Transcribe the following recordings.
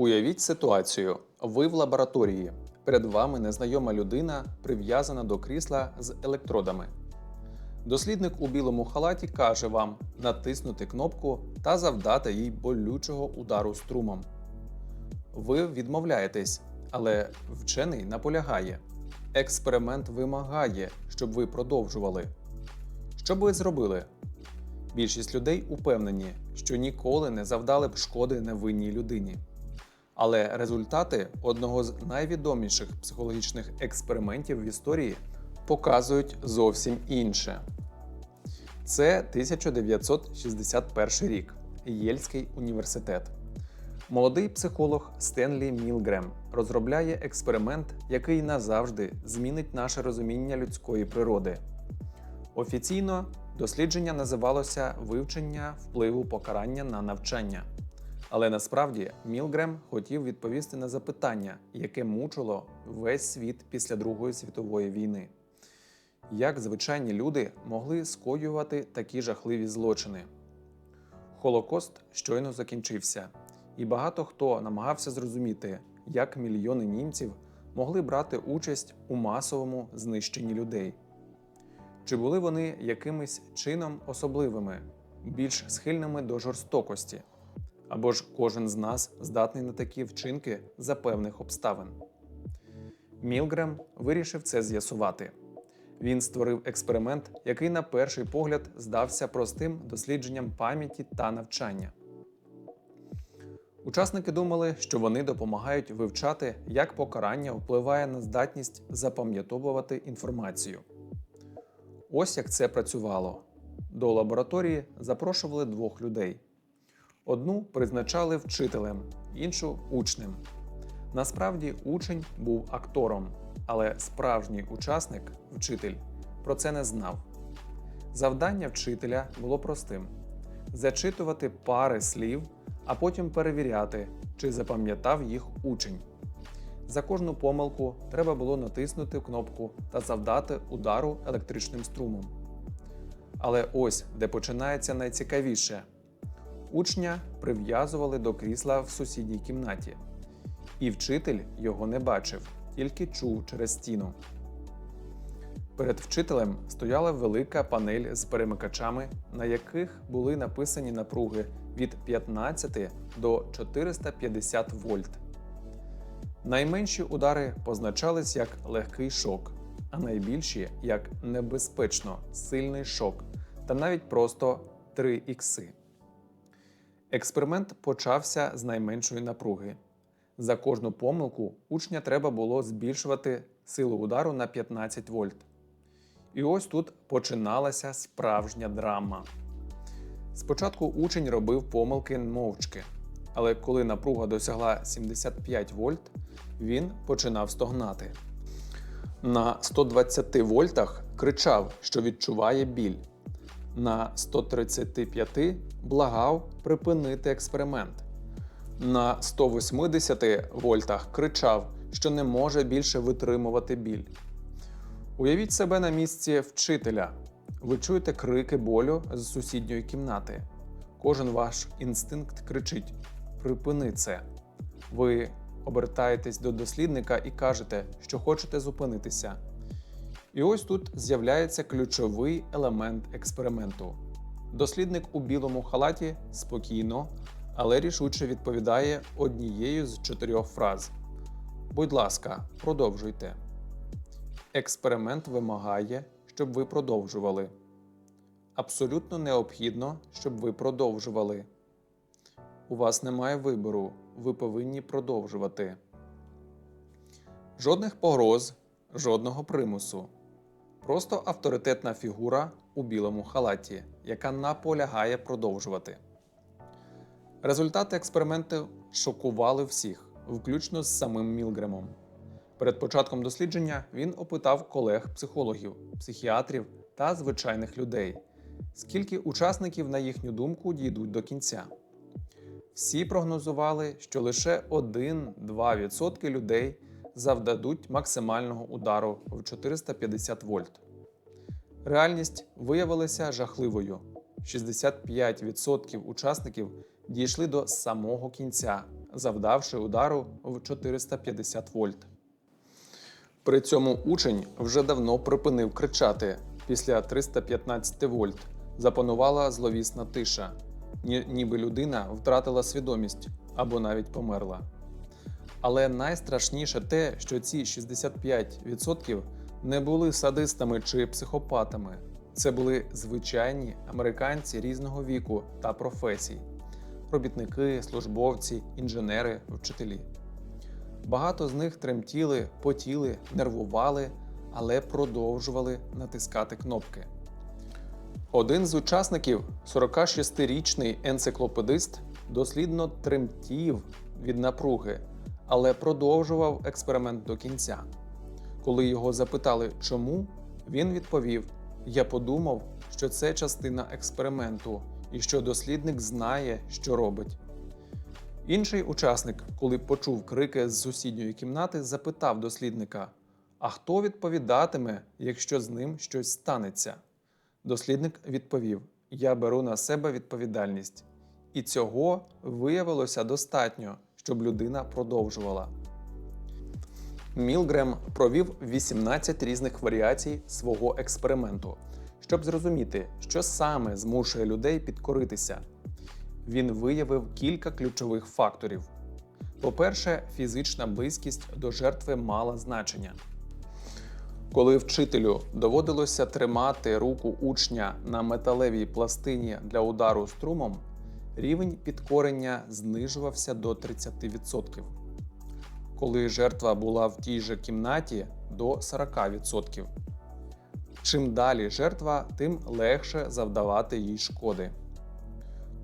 Уявіть ситуацію: ви в лабораторії. Перед вами незнайома людина, прив'язана до крісла з електродами. Дослідник у білому халаті каже вам натиснути кнопку та завдати їй болючого удару струмом. Ви відмовляєтесь, але вчений наполягає. Експеримент вимагає, щоб ви продовжували. Що б ви зробили? Більшість людей упевнені, що ніколи не завдали б шкоди невинній людині. Але результати одного з найвідоміших психологічних експериментів в історії показують зовсім інше. Це 1961 рік, Єльський університет. Молодий психолог Стенлі Мілгрем розробляє експеримент, який назавжди змінить наше розуміння людської природи. Офіційно дослідження називалося вивчення впливу покарання на навчання. Але насправді Мілгрем хотів відповісти на запитання, яке мучило весь світ після Другої світової війни. Як звичайні люди могли скоювати такі жахливі злочини? Холокост щойно закінчився, і багато хто намагався зрозуміти, як мільйони німців могли брати участь у масовому знищенні людей. Чи були вони якимось чином особливими, більш схильними до жорстокості? Або ж кожен з нас здатний на такі вчинки за певних обставин? Мілгрем вирішив це з'ясувати. Він створив експеримент, який на перший погляд здався простим дослідженням пам'яті та навчання. Учасники думали, що вони допомагають вивчати, як покарання впливає на здатність запам'ятовувати інформацію. Ось як це працювало. До лабораторії запрошували двох людей. Одну призначали вчителем, іншу учнем. Насправді учень був актором, але справжній учасник, вчитель, про це не знав. Завдання вчителя було простим: зачитувати пари слів, а потім перевіряти, чи запам'ятав їх учень. За кожну помилку треба було натиснути кнопку та завдати удару електричним струмом. Але ось де починається найцікавіше: учня прив'язували до крісла в сусідній кімнаті, і вчитель його не бачив, тільки чув через стіну. Перед вчителем стояла велика панель з перемикачами, на яких були написані напруги від 15 до 450 вольт. Найменші удари позначались як легкий шок, а найбільші як небезпечно сильний шок та навіть просто 3 ікси. Експеримент почався з найменшої напруги. За кожну помилку учня треба було збільшувати силу удару на 15 вольт. І ось тут починалася справжня драма. Спочатку учень робив помилки мовчки, але коли напруга досягла 75 вольт, він починав стогнати. На 120 вольтах кричав, що відчуває біль. На 135 благав припинити експеримент. На 180 вольтах кричав, що не може більше витримувати біль. Уявіть себе на місці вчителя. Ви чуєте крики болю з сусідньої кімнати. Кожен ваш інстинкт кричить: припини це. Ви обертаєтесь до дослідника і кажете, що хочете зупинитися. І ось тут з'являється ключовий елемент експерименту. Дослідник у білому халаті спокійно, але рішуче відповідає однією з чотирьох фраз: Будь ласка, продовжуйте. Експеримент вимагає, щоб ви продовжували. Абсолютно необхідно, щоб ви продовжували. У вас немає вибору, ви повинні продовжувати. Жодних погроз, жодного примусу. Просто авторитетна фігура у білому халаті, яка наполягає продовжувати. Результати експерименту шокували всіх, включно з самим Мілгремом. Перед початком дослідження він опитав колег-психологів, психіатрів та звичайних людей, скільки учасників, на їхню думку, дійдуть до кінця. Всі прогнозували, що лише 1-2% людей завдадуть максимального удару в 450 вольт. Реальність виявилася жахливою: 65% учасників дійшли до самого кінця, завдавши удару в 450 вольт. При цьому учень вже давно припинив кричати. Після 315 вольт запанувала зловісна тиша, ніби людина втратила свідомість або навіть померла. Але найстрашніше те, що ці 65% не були садистами чи психопатами. Це були звичайні американці різного віку та професій: робітники, службовці, інженери, вчителі. Багато з них тремтіли, потіли, нервували, але продовжували натискати кнопки. Один з учасників, 46-річний енциклопедист, дослідно тремтів від напруги, але продовжував експеримент до кінця. Коли його запитали, чому, він відповів: Я подумав, що це частина експерименту і що дослідник знає, що робить. Інший учасник, коли почув крики з сусідньої кімнати, запитав дослідника: А хто відповідатиме, якщо з ним щось станеться? Дослідник відповів: Я беру на себе відповідальність. І цього виявилося достатньо, щоб людина продовжувала. Мілгрем провів 18 різних варіацій свого експерименту, щоб зрозуміти, що саме змушує людей підкоритися. Він виявив кілька ключових факторів. По-перше, фізична близькість до жертви мала значення. Коли вчителю доводилося тримати руку учня на металевій пластині для удару струмом, рівень підкорення знижувався до 30%. Коли жертва була в тій же кімнаті до 40%. Чим далі жертва, тим легше завдавати їй шкоди.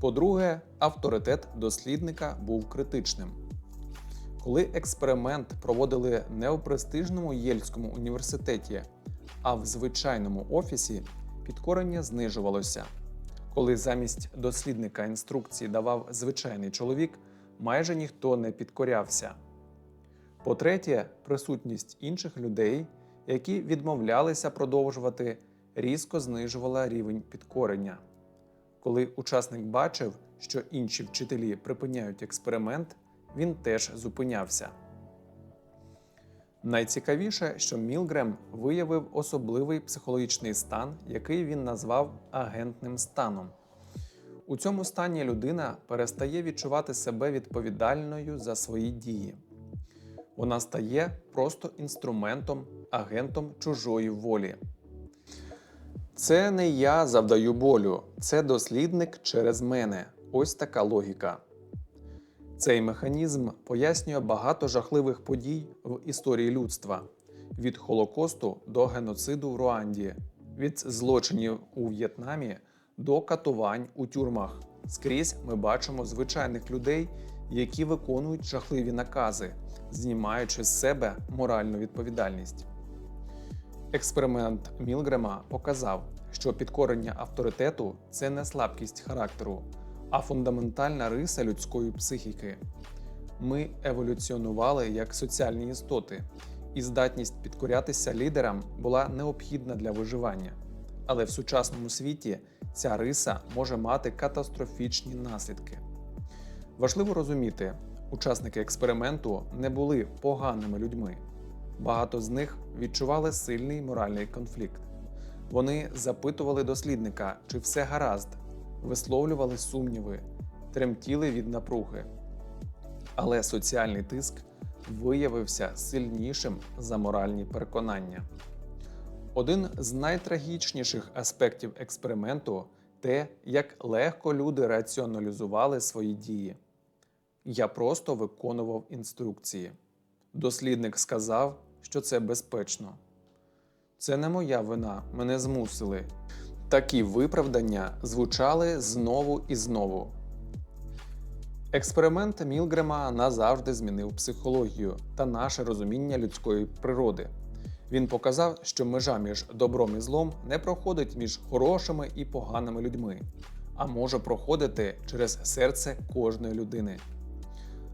По-друге, авторитет дослідника був критичним. Коли експеримент проводили не у престижному Єльському університеті, а в звичайному офісі, підкорення знижувалося. Коли замість дослідника інструкції давав звичайний чоловік, майже ніхто не підкорявся. По-третє, присутність інших людей, які відмовлялися продовжувати, різко знижувала рівень підкорення. Коли учасник бачив, що інші вчителі припиняють експеримент, він теж зупинявся. Найцікавіше, що Мілгрем виявив особливий психологічний стан, який він назвав агентним станом. У цьому стані людина перестає відчувати себе відповідальною за свої дії. Вона стає просто інструментом, агентом чужої волі. Це не я завдаю болю, це дослідник через мене. Ось така логіка. Цей механізм пояснює багато жахливих подій в історії людства: від Холокосту до геноциду в Руанді, від злочинів у В'єтнамі до катувань у тюрмах. Скрізь ми бачимо звичайних людей, які виконують жахливі накази, знімаючи з себе моральну відповідальність. Експеримент Мілгрема показав, що підкорення авторитету це не слабкість характеру, а фундаментальна риса людської психіки. Ми еволюціонували як соціальні істоти, і здатність підкорятися лідерам була необхідна для виживання. Але в сучасному світі ця риса може мати катастрофічні наслідки. Важливо розуміти, учасники експерименту не були поганими людьми. Багато з них відчували сильний моральний конфлікт. Вони запитували дослідника, чи все гаразд, висловлювали сумніви, тремтіли від напруги. Але соціальний тиск виявився сильнішим за моральні переконання. Один з найтрагічніших аспектів експерименту те, як легко люди раціоналізували свої дії. Я просто виконував інструкції. Дослідник сказав, що це безпечно. Це не моя вина, мене змусили. Такі виправдання звучали знову і знову. Експеримент Мілгрема назавжди змінив психологію та наше розуміння людської природи. Він показав, що межа між добром і злом не проходить між хорошими і поганими людьми, а може проходити через серце кожної людини.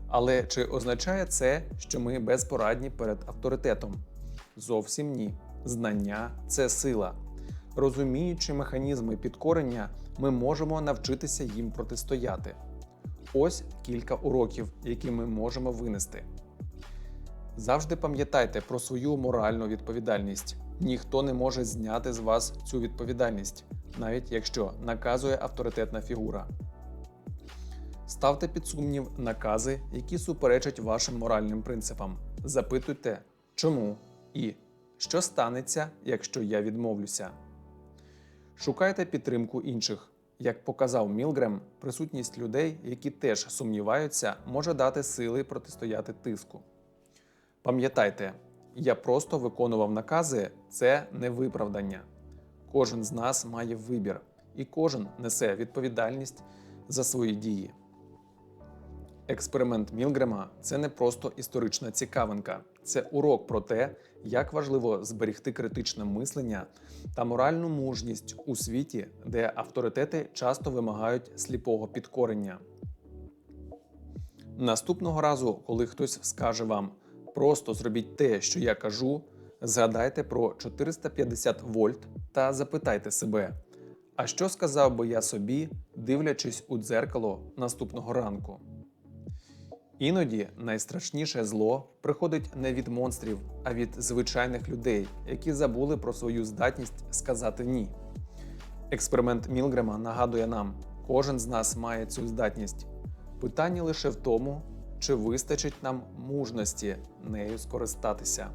Але чи означає це, що ми безпорадні перед авторитетом? Зовсім ні. Знання це сила. Розуміючи механізми підкорення, ми можемо навчитися їм протистояти. Ось кілька уроків, які ми можемо винести. Завжди пам'ятайте про свою моральну відповідальність. Ніхто не може зняти з вас цю відповідальність, навіть якщо наказує авторитетна фігура. Ставте під сумнів накази, які суперечать вашим моральним принципам. Запитуйте, чому і що станеться, якщо я відмовлюся. Шукайте підтримку інших. Як показав Мілгрем, присутність людей, які теж сумніваються, може дати сили протистояти тиску. Пам'ятайте, я просто виконував накази це не виправдання. Кожен з нас має вибір, і кожен несе відповідальність за свої дії. Експеримент Мілгрема це не просто історична цікавинка, це урок про те, як важливо зберегти критичне мислення та моральну мужність у світі, де авторитети часто вимагають сліпого підкорення. Наступного разу, коли хтось скаже вам просто зробіть те, що я кажу, згадайте про 450 вольт та запитайте себе, а що сказав би я собі, дивлячись у дзеркало наступного ранку. Іноді найстрашніше зло приходить не від монстрів, а від звичайних людей, які забули про свою здатність сказати ні. Експеримент Мілгрема нагадує нам, кожен з нас має цю здатність. Питання лише в тому, чи вистачить нам мужності нею скористатися.